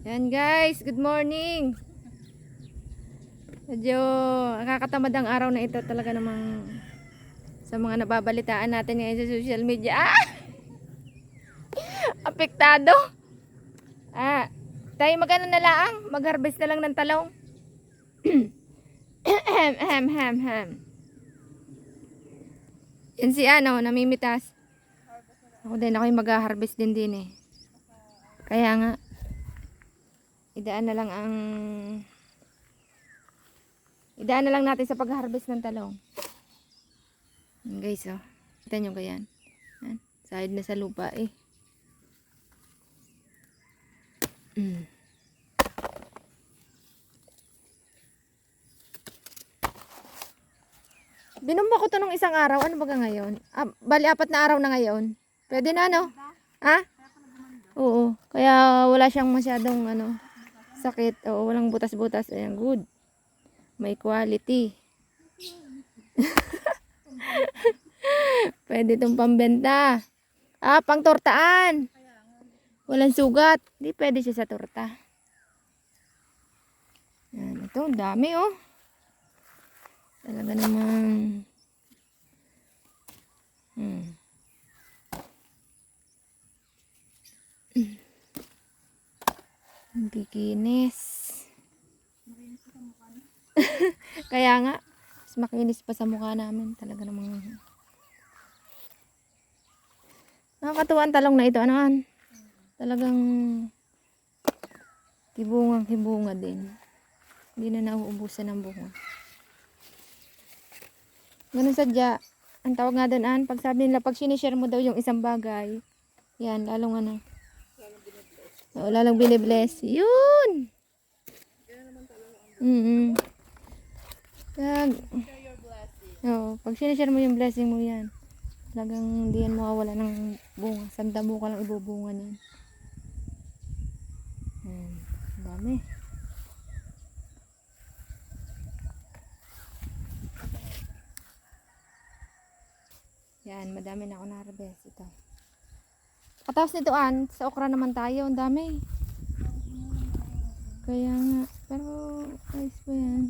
Yan guys, good morning. Medyo nakakatamad ang araw na ito talaga namang sa mga nababalitaan natin ngayon sa social media. Ah! Apektado. Ah, tayo magano na lang, mag-harvest na lang ng talong. Ahem, ahem, ahem, ahem. Yan si ano, namimitas. Ako din, ako yung mag-harvest din din eh. Kaya nga, idaan na lang ang idaan na lang natin sa pag-harvest ng talong. Yan guys, oh. Kita nyo ganyan. Yan. Sahid na sa lupa eh. Mm. Binumba ko to nung isang araw. Ano ba ga ngayon? Ah, bali, apat na araw na ngayon. Pwede na, no? Ha? Oo. Kaya wala siyang masyadong ano, sakit. Oo, walang butas-butas. Ayan, good. May quality. Pwede itong pambenta. Ah, pang tortaan. Walang sugat. Di pwede siya sa torta. Yan, ito, dami oh. Talaga namang... Hmm. Ang kikinis. Kaya nga, mas makinis pa sa mukha namin. Talaga namang... Nakakatuwa ang talong na ito. Ano an? Talagang kibungang kibunga din. Hindi na nauubusan ng bunga. Ganun sadya. Ang tawag nga doon an, pag sabi nila, pag sinishare mo daw yung isang bagay, yan, lalong ano. Oo, lalong binibless. Yun! Mm -hmm. Kag, oo, pag sinishare mo yung blessing mo yan, talagang hindi yan mawawala ng bunga. Sanda mo ka lang ibubunga niyan. Hmm, dami. Yan, madami na ako na-harvest ito. Katapos nito an, sa okra naman tayo, ang dami. Kaya nga, pero ayos pa yan.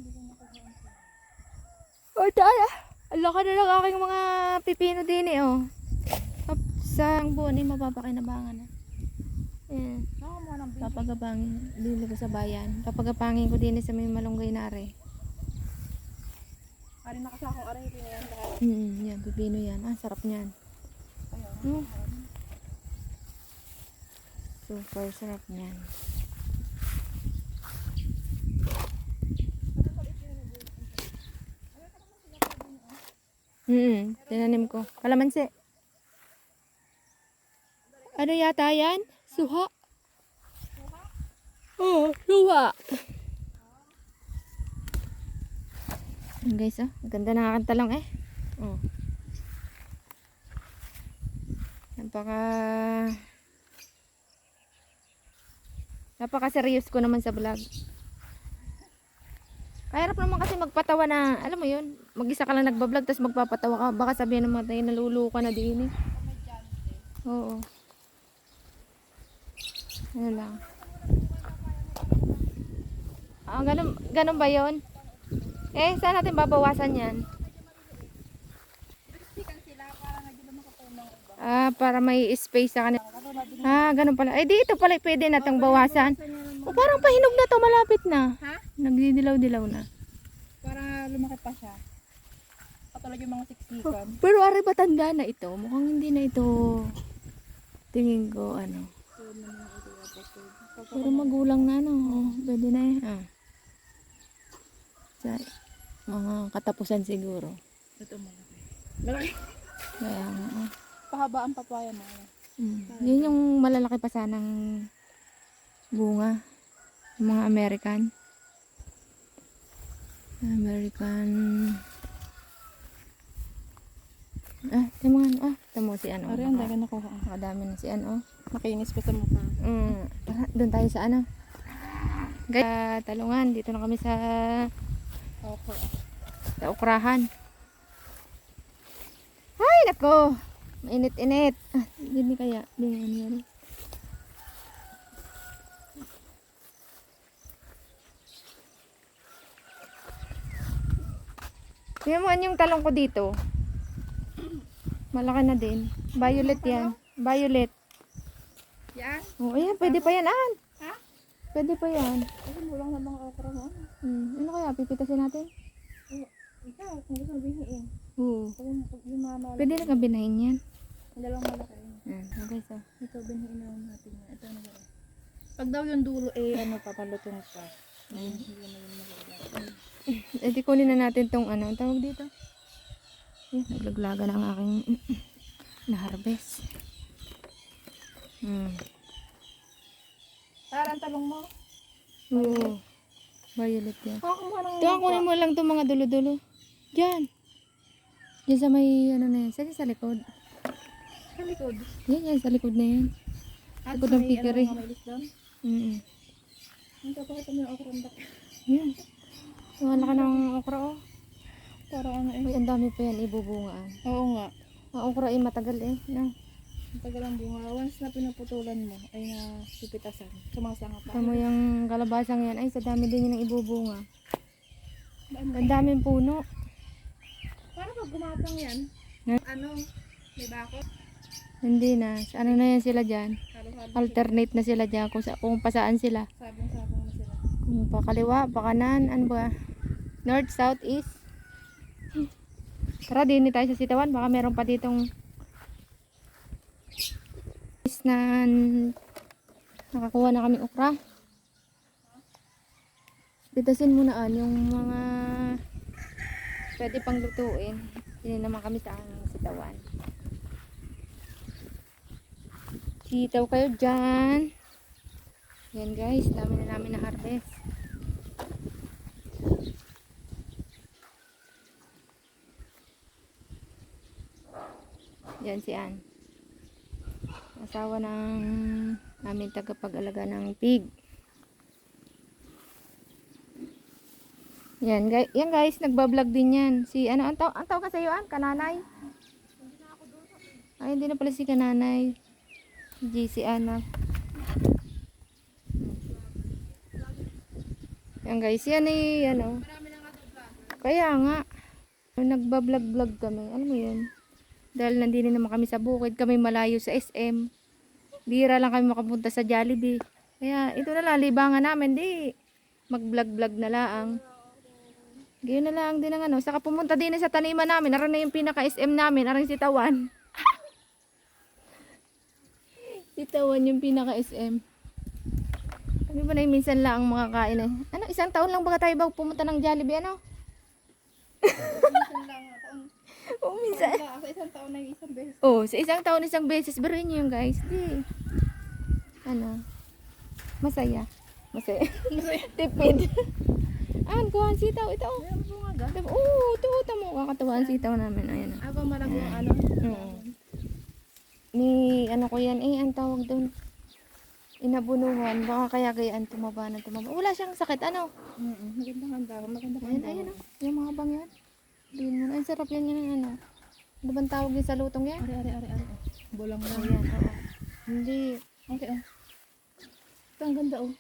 O, tara! Ang laki na lang aking mga pipino din eh, oh. Sa buwan eh, mapapakinabangan na. Ayan. Papagabangin. Dili ko sa bayan. Papagapangin ko din eh sa may malunggay na are. Ari nakasakong aray rin yan lahat. Hmm, yan, pipino yan. Ah, sarap niyan. Oh. Super sarap niyan. Hmm, tinanim ko. Kalamansi. Ano yata yan? Suha? Oo, oh, suha. Yan guys, oh. Ganda ng aking talong eh. Oh. Napaka... Napaka serious ko naman sa vlog. Kahirap naman kasi magpatawa na, alam mo yun, mag-isa ka lang nagbablog tapos magpapatawa ka. Baka sabihin naman tayo nalulu ka na din eh. Oo. Ano lang. Ah, ganun, ganun ba yun? Eh, saan natin babawasan yan? Ah, para may space sa kanila. Ah, ganun pala. Eh, dito pala pwede natang bawasan. O, parang pahinog na to, malapit na. Ha? Nagdidilaw-dilaw na. Para lumaki pa siya. Katulad yung mga siksikan. Pero ari ba tanda na ito? Mukhang hindi na ito. Tingin ko, ano. Pero magulang na, no? Oh, pwede na eh. Ah. Sa mga katapusan siguro. Ito malaki. Malaki. Kaya nga, ah. Pahaba ang papaya mo. Mm. Yun yung malalaki pa sanang bunga. Yung mga American. American. Ah, tama nga. Ah, tamo si ano. Ari, ang dami nakuha. Nakadami na si ano. Makinis pa sa mukha. Mm. Tara, doon tayo sa ano. Guys, ah, talungan. Dito na kami sa, Okay. sa ukrahan. Ay, nako. Mainit-init. Ah, Hindi kaya. Hindi Tingnan mo ano yung talong ko dito. Malaki na din. Violet ano yan. Violet. Yan? Oo, oh, ayan. Pwede pa yan, An. Ha? Pwede pa yan. Kasi mulang na mga okra mo. Hmm. Ano kaya? Pipitasin natin? Oh, ikaw, kung gusto mo binahin. Eh. Oo. Pwede na ka yan dalawang malaki. Yan, okay so. Ito, binhiin na natin yan. Ito na gano'n. Pag daw yung dulo, eh, ano pa, palutong pa. Magagawa. Eh, di kunin na natin tong ano, ang tawag dito. Yan, naglaglaga na ang aking na-harvest. Hmm. Parang talong mo. Oo. Violet yan. Ito, kunin mo lang itong mga dulo-dulo. Diyan. Diyan sa may, ano na yan. Saan sa likod? Sa likod. Yan, yan, sa likod na yan. At Likod sa ng piggery. ano, doon. Mm Ang kapakita mo yung okra ang laki. Yan. Wala ka ng okra, oh. Parang ano eh. Uy, ang dami pa yan ibubungaan. Oo nga. Ang okra ay matagal eh. No? Ang tagal ang bunga. Once na pinuputulan mo, ay na sipitasan. Sumasanga pa. Tamo yung kalabasang yan. Ay, sa dami din yun ang ibubunga. Ang daming puno. Paano pag gumapang yan? Ano? May bakot? Hindi na. Ano na yan sila dyan? Alternate na sila dyan kung, sa, kung pasaan sila. Sabong-sabong na sila. Kung pa kaliwa, pa kanan, ano ba? North, south, east. Tara, din tayo sa sitawan. Baka meron pa ditong is na nakakuha na kami okra. Pitasin muna an yung mga pwede pang lutuin. Hindi naman kami sa sitawan. Sitaw kayo dyan. Yan guys, dami na namin na harvest. Yan si Ann. Asawa ng namin tagapag-alaga ng pig. Yan, guys, yan guys, nagbablog din yan. Si ano, ang taw, ang tawag ka sa iyo, Ann? Kananay? Ay, hindi na pala si Kananay. GC anak. Yan guys, yan ay ano. Kaya nga. Nagbablog-vlog kami. Alam mo yun? Dahil nandito naman kami sa bukid. Kami malayo sa SM. Bira lang kami makapunta sa Jollibee. Kaya ito na lang, libangan namin. Di, mag-vlog-vlog na lang. Ganyan na lang din ang ano. Saka pumunta din sa taniman namin. Aran na yung pinaka-SM namin. Aran si Tawan. Si Tawan yung pinaka-SM. Kami ba na yung minsan lang ang makakain eh. Ano, isang taon lang ba tayo ba pumunta ng Jollibee? Ano? Minsan lang. Taon, Oo, minsan. sa isang taon na yung isang beses. Oh, sa isang taon, isang beses. Biruin niyo yung guys. Di. Ano? Masaya. Masaya. Tipid. ah, kuha ang sitaw. Ito. oh. Meron bunga ga? Oo, ito. Ito mo. Kakatawa ang sitaw namin. Ayan. ah. Ako malago ang ano. Oo. Ni, ano ko yan eh, ang tawag doon. Inabunuhan. Baka kaya gayaan tumaba na tumaba. Wala siyang sakit. Ano? Mm Magandang handa. Magandang Ayan, handa. ayan. Oh. Yung mga bang yan. Diyan mo. Ang sarap yan yan. Ano? Ano bang tawag yun sa lutong yan? Ari, ari, ari, ari. Bulang lang. Ayan, oo. Hindi. Okay, oh. Ito ang ganda, oh.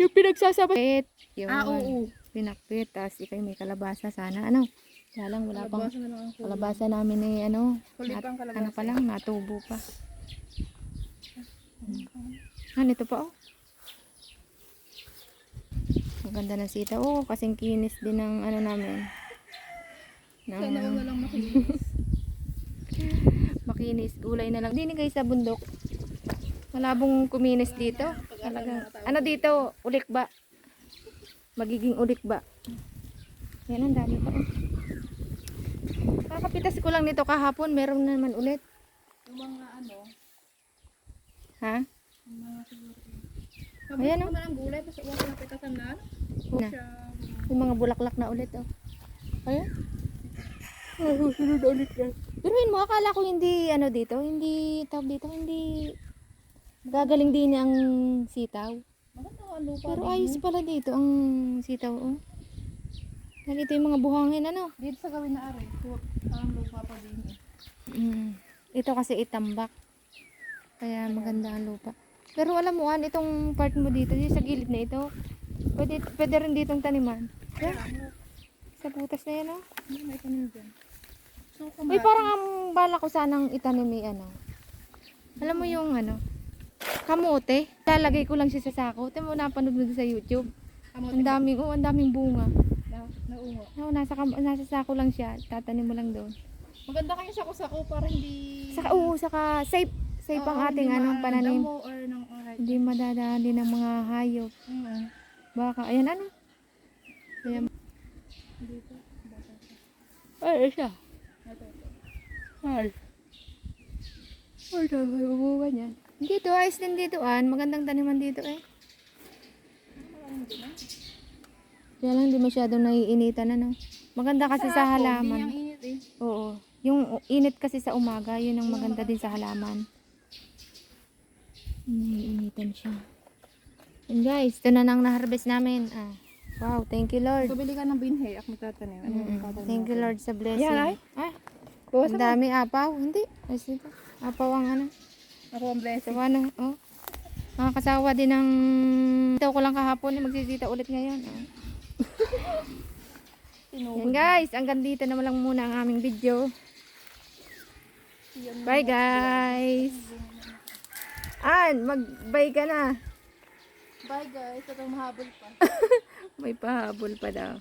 Yung pinagsasabat. Yung Ah, oo. pinakpit. Tapos ikaw may kalabasa sana. Ano? Kaya lang wala pang Kalabasa na namin eh ano. Nat- ano pa lang, natubo pa. Ah, nito pa oh. Ang ganda ng sita. Oh, kasing kinis din ng ano namin. Ng, Sana ko na lang makinis. makinis. Gulay na lang. Hindi guys sa bundok. Malabong kuminis dito. Talaga. Ano dito? Ulik ba? Magiging ulik ba? Yan ang dami pa. Oh. Kakapitas ko lang nito kahapon. Meron na naman ulit. Yung mga ano, Ha? yung mga siguro. Ayan, Ayan, oh. na ng gulay, tapos uwas na pitasan na. Na. Siya, Yung mga bulaklak na ulit. Oh. Ayan. Ay, susunod ulit yan. Pero yun mo, akala ko hindi, ano dito, hindi, tawag dito, hindi gagaling din ang sitaw. maganda ang lupa. Pero ayos pala dito ang sitaw, oh. Dahil ito yung mga buhangin, ano? Dito sa gawin na ari, ito ang lupa pa din. eh. Mm. Ito kasi itambak. Kaya maganda ang lupa. Pero alam mo, an, itong part mo dito, yung sa gilid na ito, pwede, pwede rin ditong taniman. Yeah. Sa butas na yan, oh. Hindi may tanim dyan. So, Uy, parang ang bala ko sanang itanim may ano. Alam mo yung ano, kamote. Lalagay ko lang siya sa sako. Ito mo napanood mo sa YouTube. Ang daming, oh, ang daming bunga. Na, naungo. No, nasa, kam- nasa sako lang siya. Tatanim mo lang doon. Maganda kayo sa sako para hindi... Saka, oo, saka safe. Safe ang Oo, ating hindi ano, maano, pananim. or ng. Hindi madadali ng mga hayop. Mm. Baka, ayan ano. Ayan. Dito. Bata. Ay, siya. Ito. Ay. Ay, may bubuwan yan. Dito, ayos din dito, an. Magandang taniman dito eh. Din, ah. Kaya lang hindi masyadong naiinitan ano. Maganda kasi sa, ako, Hindi halaman. init eh. Oo. Yung init kasi sa umaga, yun ang maganda din sa halaman. Naiinitan siya. And guys, ito na nang na-harvest namin. Ah. Wow, thank you Lord. So, bili ka ng binhe. Ako magtatanim. Ano Mm-mm. tatanim Thank you? Lord sa blessing. Yan, ay. Ah, Bawasan ang dami apaw. Hindi. Ayos dito. Apaw ang ano. Ako ang blessing. Sawa na. Oh. Nakakasawa din ng... Ito ko lang kahapon. eh, Magsisita ulit ngayon. Oh. Yan guys. Hanggang dito naman lang muna ang aming video. Bye guys. An, mag-bye ka na. Bye guys. Ito mahabol pa. May pahabol pa daw.